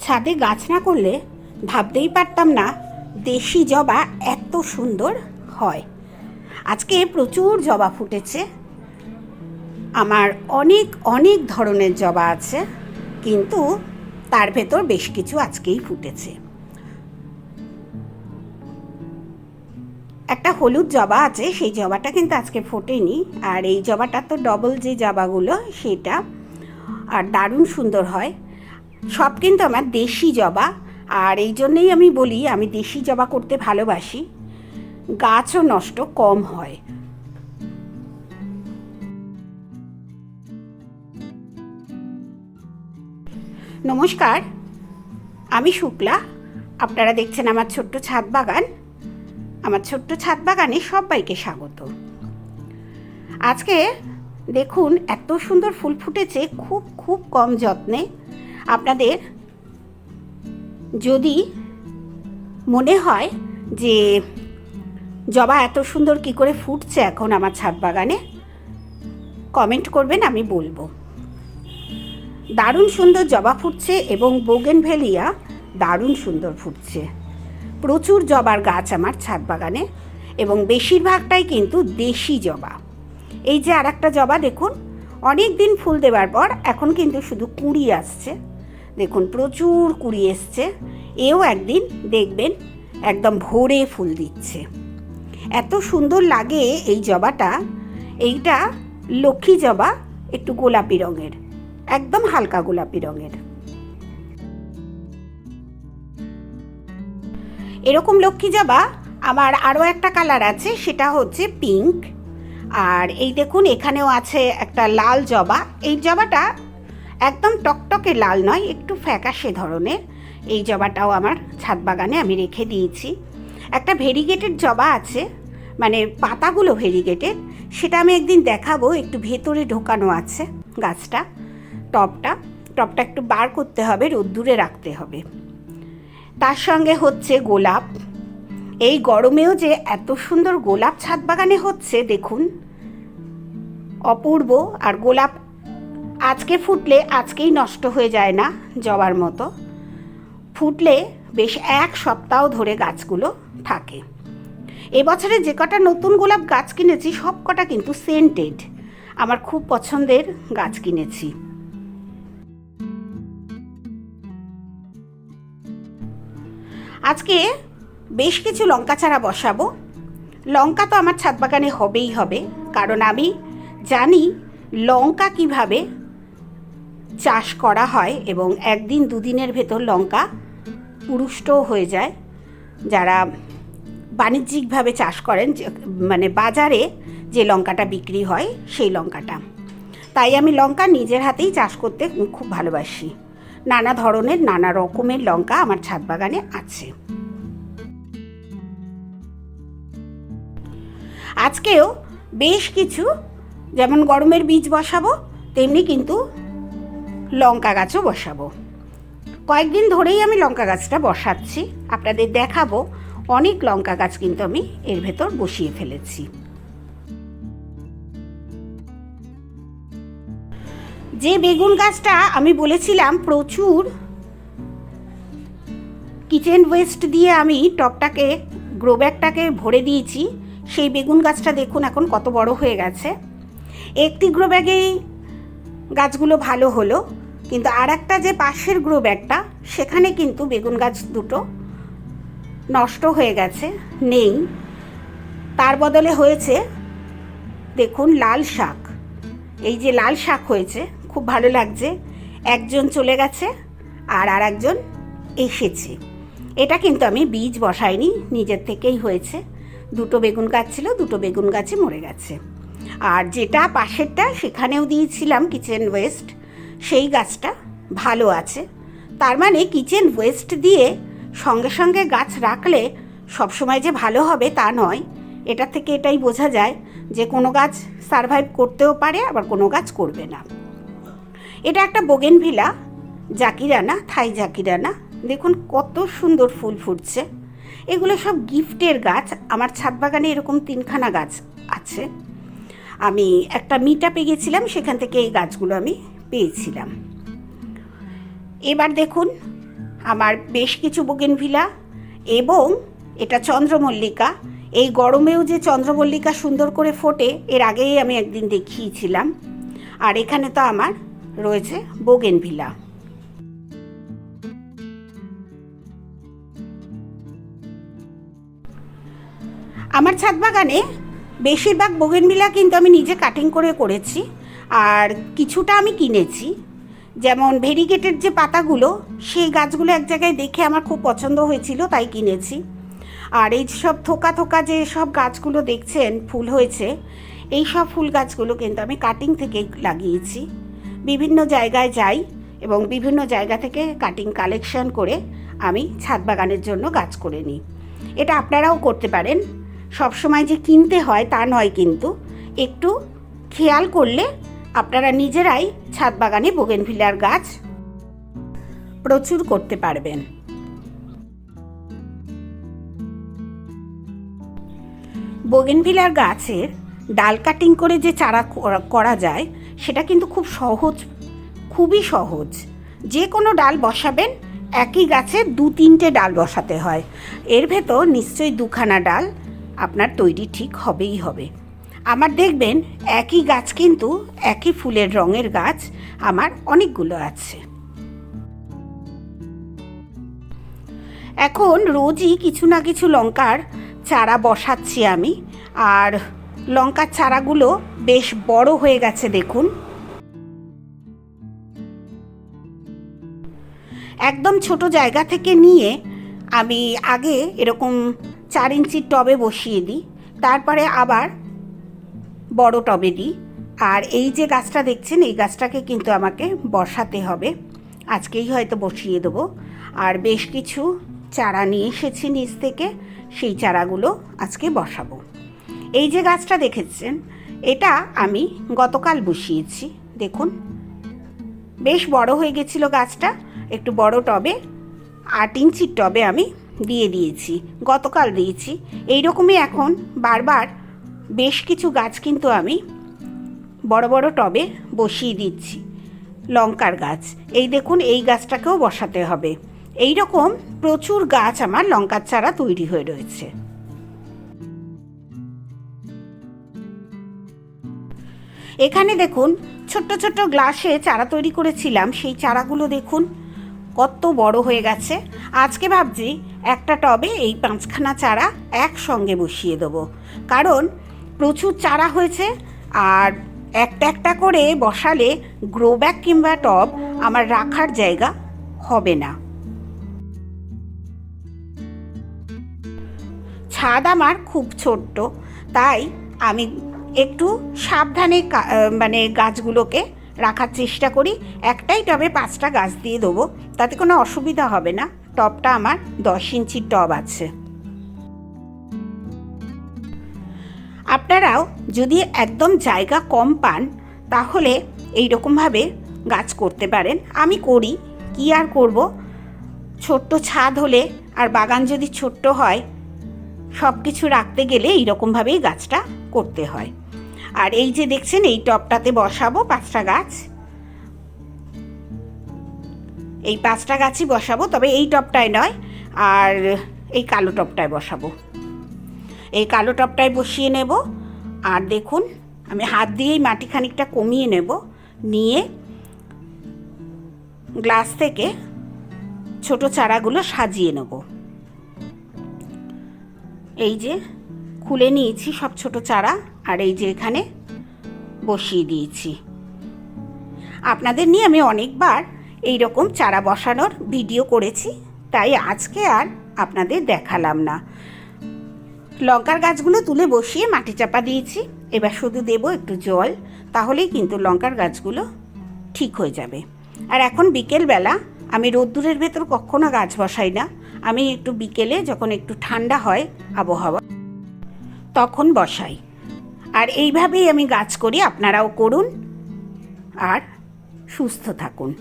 ছাদে গাছ না করলে ভাবতেই পারতাম না দেশি জবা এত সুন্দর হয়। আজকে প্রচুর জবা ফুটেছে। আমার অনেক অনেক ধরনের জবা আছে, কিন্তু তার ভেতর বেশ কিছু আজকেই ফুটেছে। একটা হলুদ জবা আছে, সেই জবাটা কিন্তু আজকে ফোটেনি। আর এই জবাটা তো ডবল যে জবাগুলো, সেটা আর দারুণ সুন্দর হয়। সব কিন্তু আমার দেশি জবা। আর এই জন্যেই আমি বলি, আমি দেশি জবা করতে ভালোবাসি। গাছও নষ্ট, কম হয়। নমস্কার, আমি শুক্লা। আপনারা দেখছেন আমার ছোট্ট ছাদ বাগান। আমার ছোট্ট ছাদ বাগানে সবাইকে স্বাগত। আজকে দেখুন, এত সুন্দর ফুল ফুটেছে, খুব খুব কম যত্নে। আপনাদের যদি মনে হয় যে জবা এত সুন্দর কি করে ফুটছে এখন আমার ছাদ বাগানে কমেন্ট করবেন, আমি বলব। দারুণ সুন্দর জবা ফুটছে এবং বোগেনভেলিয়া দারুণ সুন্দর ফুটছে। প্রচুর জবার গাছ আমার ছাদ বাগানে এবং বেশিরভাগটাই কিন্তু দেশি জবা। এই যে আর একটা জবা দেখুন অনেক দিন ফুল দেওয়ার পর এখন কিন্তু শুধু কুঁড়ি আসছে। দেখুন, প্রচুর কুঁড়ি এসছে। এও একদিন দেখবেন, একদম ভোরে ফুল দিচ্ছে। এত সুন্দর লাগে এই জবাটা। এইটা লক্ষ্মী জবা, একটু গোলাপি রঙের, একদম হালকা গোলাপি রঙের। এরকম লক্ষ্মী জবা, আমার আরও একটা কালার আছে, সেটা হচ্ছে পিঙ্ক। আর এই দেখুন, এখানেও আছে একটা লাল জবা। এই জবাটা একদম টকটকে লাল নয়, একটু ফ্যাকাশে ধরনের। এই জবাটাও আমার ছাদ বাগানে আমি রেখে দিয়েছি। একটা ভেরিগেটেড জবা আছে মানে পাতাগুলো ভেরিগেটেড, সেটা আমি একদিন দেখাবো, একটু ভেতরে ঢোকানো আছে গাছটা, টপটা। টপটা একটু বার করতে হবে, রোদ্দুরে রাখতে হবে। তার সঙ্গে হচ্ছে গোলাপ। এই গরমেও যে এত সুন্দর গোলাপ ছাদ বাগানে হচ্ছে, দেখুন, অপূর্ব। আর গোলাপ আজকে ফুটলে আজকেই নষ্ট হয়ে যায় না জবার মতো। ফুটলে বেশ এক সপ্তাহ ধরে গাছগুলো থাকে। এবছরে যে কটা নতুন গোলাপ গাছ কিনেছি, সব কটা কিন্তু সেন্টেড আমার খুব পছন্দের গাছ কিনেছি। আজকে বেশ কিছু লঙ্কা চারা বসাবো। লঙ্কা তো আমার ছাদ বাগানে হবেই হবে, কারণ আমি জানি লঙ্কা কীভাবে চাষ করা হয় এবং একদিন দুদিনের ভেতর লঙ্কা পুরুষ্টও হয়ে যায়। যারা বাণিজ্যিকভাবে চাষ করেন মানে বাজারে যে লঙ্কাটা বিক্রি হয়, সেই লঙ্কাটা। তাই আমি লঙ্কা নিজের হাতেই চাষ করতে খুব ভালোবাসি। নানা ধরনের, নানা রকমের লঙ্কা আমার ছাদ বাগানে আছে। আজকেও বেশ কিছু, যেমন গরমের বীজ বসাবো, তেমনি কিন্তু লঙ্কা গাছও বসাবো। কয়েকদিন ধরেই আমি লঙ্কা গাছটা বসাচ্ছি, আপনাদের দেখাবো। অনেক লঙ্কা গাছ কিন্তু আমি এর ভেতর বসিয়ে ফেলেছি। যে বেগুন গাছটা আমি বলেছিলাম প্রচুর, কিচেন ওয়েস্ট দিয়ে আমি টপটাকে, গ্রো ব্যাগটাকে ভরে দিয়েছি, সেই বেগুন গাছটা দেখুন এখন কত বড় হয়ে গেছে। একটি গ্রো ব্যাগেই গাছগুলো ভালো হলো। কিন্তু আর একটা যে পাশের গ্রো ব্যাগটা, সেখানে কিন্তু বেগুন গাছ দুটো নষ্ট হয়ে গেছে, নেই। তার বদলে হয়েছে, দেখুন, লাল শাক। এই যে লাল শাক হয়েছে, খুব ভালো লাগছে। একজন চলে গেছে আর আর একজন এসেছে। এটা কিন্তু আমি বীজ বসাইনি, নিজের থেকেই হয়েছে। দুটো বেগুন গাছ ছিল, দুটো বেগুন গাছে মরে গেছে। আর যেটা পাশেরটা, সেখানেও দিয়েছিলাম কিচেন ওয়েস্ট। সেই গাছটা ভালো আছে। তার মানে কিচেন ওয়েস্ট দিয়ে সঙ্গে সঙ্গে গাছ রাখলে সবসময় যে ভালো হবে তা নয়। এটা থেকে এটাই বোঝা যায় যে কোনো গাছ সারভাইভ করতেও পারে, আবার কোনো গাছ করবে না। এটা একটা বোগেনভিলা জাকিরানা, থাই জাকিরানা। দেখুন কত সুন্দর ফুল ফুটছে। এগুলো সব গিফটের গাছ। আমার ছাদ বাগানে এরকম তিনখানা গাছ আছে। আমি একটা মিটাপে গেছিলাম, সেখান থেকে এই গাছগুলো আমি পেয়েছিলাম। এবার দেখুন, আমার বেশ কিছু বোগেনভিলা এবং এটা চন্দ্রমল্লিকা। এই গরমেও যে চন্দ্রমল্লিকা সুন্দর করে ফোটে, এর আগেই আমি একদিন দেখিয়েছিলাম। আর এখানে তো আমার রয়েছে বোগেনভিলা আমার ছাদ বাগানে বেশিরভাগ বোগেনভিলা কিন্তু আমি নিজে কাটিং করে করেছি। আর কিছুটা আমি কিনেছি। যেমন ভেরিগেটের যে পাতাগুলো, সেই গাছগুলো এক জায়গায় দেখে আমার খুব পছন্দ হয়েছিল, তাই কিনেছি। আর এই সব থোকা থোকা যে সব গাছগুলো দেখছেন, ফুল হয়েছে, এই সব ফুল গাছগুলো কিন্তু আমি কাটিং থেকে লাগিয়েছি। বিভিন্ন জায়গায় যাই এবং বিভিন্ন জায়গা থেকে কাটিং কালেকশন করে আমি ছাদ বাগানের জন্য গাছ করে নিই। এটা আপনারাও করতে পারেন। সবসময় যে কিনতে হয় তা নয় কিন্তু, একটু খেয়াল করলে আপনারা নিজেরাই ছাদ বাগানে বোগেনভিলার গাছ প্রচুর করতে পারবেন। বোগেনভিলার গাছের ডাল কাটিং করে যে চারা করা- যায়, সেটা কিন্তু খুব সহজ, খুবই সহজ। যে কোনো ডাল বসাবেন, একই গাছে দু তিনটে ডাল বসাতে হয়। এর ভেতর নিশ্চয়ই দুখানা ডাল আপনার তৈরি ঠিক হবেই হবে। আমার দেখবেন একই গাছ কিন্তু একই ফুলের রঙের গাছ আমার অনেকগুলো আছে। এখন রোজই কিছু না কিছু লঙ্কার চারা বসাচ্ছি আমি, আর লঙ্কার চারাগুলো বেশ বড় হয়ে গেছে দেখুন। একদম ছোট জায়গা থেকে নিয়ে আমি আগে এরকম চার ইঞ্চির টবে বসিয়ে দিই, তারপরে আবার বড় টবে দিই আর এই যে গাছটা দেখছেন, এই গাছটাকে কিন্তু আমাকে বসাতে হবে। আজকেই হয়তো বসিয়ে দেবো। আর বেশ কিছু চারা নিয়ে এসেছি নিচ থেকে, সেই চারাগুলো আজকে বসাবো। এই যে গাছটা দেখেছেন, এটা আমি গতকাল বসিয়েছি। দেখুন, বেশ বড় হয়ে গেছিল গাছটা। একটু বড় টবে, আট ইঞ্চির টবে আমি দিয়ে দিয়েছি, গতকাল দিয়েছি। এই রকমই এখন বারবার বেশ কিছু গাছ কিন্তু আমি বড় বড় টবে বসিয়ে দিচ্ছি, লঙ্কার গাছ। এই দেখুন, এই গাছটাকেও বসাতে হবে। এই রকম প্রচুর গাছ আমার লঙ্কার চারা তৈরি হয়ে রয়েছে। এখানে দেখুন, ছোট্ট ছোট্ট গ্লাসে চারা তৈরি করেছিলাম। সেই চারাগুলো দেখুন, কত বড় হয়ে গেছে। আজকে ভাবছি একটা টবে এই পাঁচখানা চারা একসঙ্গে বসিয়ে দেবো। কারণ প্রচুর চারা হয়েছে আর একটা একটা করে বসালে গ্রো ব্যাগ কিংবা টব আমার রাখার জায়গা হবে না। ছাদ আমার খুব ছোট্ট, তাই আমি একটু সাবধানে মানে গাছগুলোকে রাখার চেষ্টা করি। একটাই টবে পাঁচটা গাছ দিয়ে দেবো, তাতে কোনো অসুবিধা হবে না। টবটা আমার দশ ইঞ্চির টব আছে। আপনারাও যদি একদম জায়গা কম পান, তাহলে এই রকমভাবে গাছ করতে পারেন। আমি করি, কি আর করব? ছোট্ট ছাদ হলে আর বাগান যদি ছোট্ট হয় সব কিছু রাখতে গেলে এইরকমভাবেই গাছটা করতে হয়। আর এই যে দেখছেন, এই টবটাতে বসাবো পাঁচটা গাছ। এই পাঁচটা গাছই বসাবো, তবে এই টবটায় নয়, আর এই কালো টবটায় বসাবো। এই কালো টবটায় বসিয়ে নেব। আর দেখুন, আমি হাত দিয়েই মাটি খানিকটা কমিয়ে নেব। নিয়ে গ্লাস থেকে ছোট চারাগুলো সাজিয়ে নেব। এই যে খুলে নিয়েছি সব ছোট চারা, আর এই যে এখানে বসিয়ে দিয়েছি। আপনাদের নিয়ে আমি অনেকবার এই রকম চারা বসানোর ভিডিও করেছি, তাই আজকে আর আপনাদের দেখালাম না। লঙ্কার গাছগুলো তুলে বসিয়ে মাটি চাপা দিয়েছি। এবার শুধু দেব একটু জল, তাহলেই কিন্তু লঙ্কার গাছগুলো ঠিক হয়ে যাবে। আর এখন বিকেলবেলা, আমি রোদ্দুরের ভেতর কখনো গাছ বসাই না। আমি একটু বিকেলে যখন একটু ঠান্ডা হয় আবহাওয়া, তখন বসাই। আর এইভাবেই আমি গাছ করি, আপনারাও করুন। আর সুস্থ থাকুন।